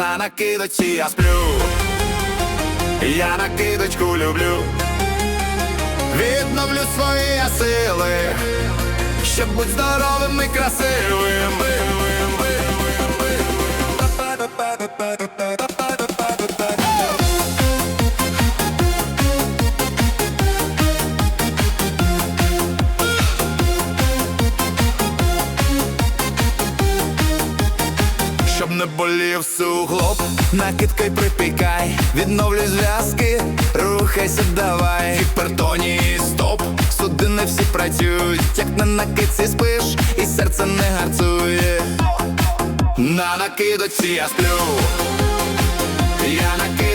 На накидочці я сплю, я накидочку люблю, відновлю свої сили, щоб бути здоровим і красивим. Не болів суглоб, накидкой припікай, відновлюй зв'язки, рухайся, давай, гіпертонії стоп, судини всі працюють, як на накидці спиш, і серце не гарцує. На накидоці я сплю, я накидочку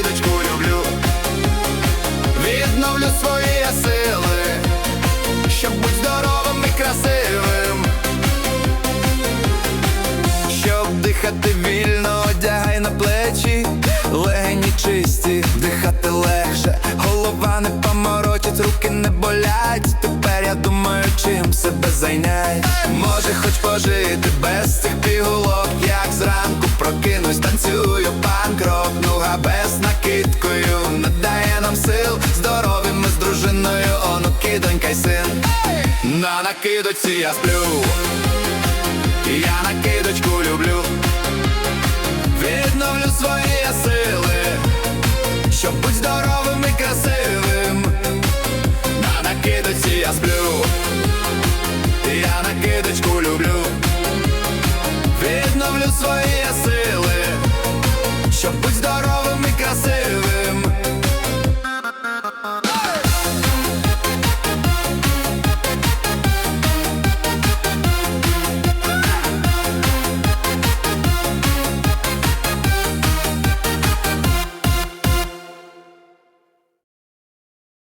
себе зайняй, може хоч пожити без цих пігулок, як зранку прокинусь, танцюю панк-рок. Ну а без накидкою надає нам сил. Здоровим ми з дружиною, онуки, донька й син. На накидочці я сплю, я накидочку люблю, відновлю свої яси. свої сили, щоб бути здоровим і красивим.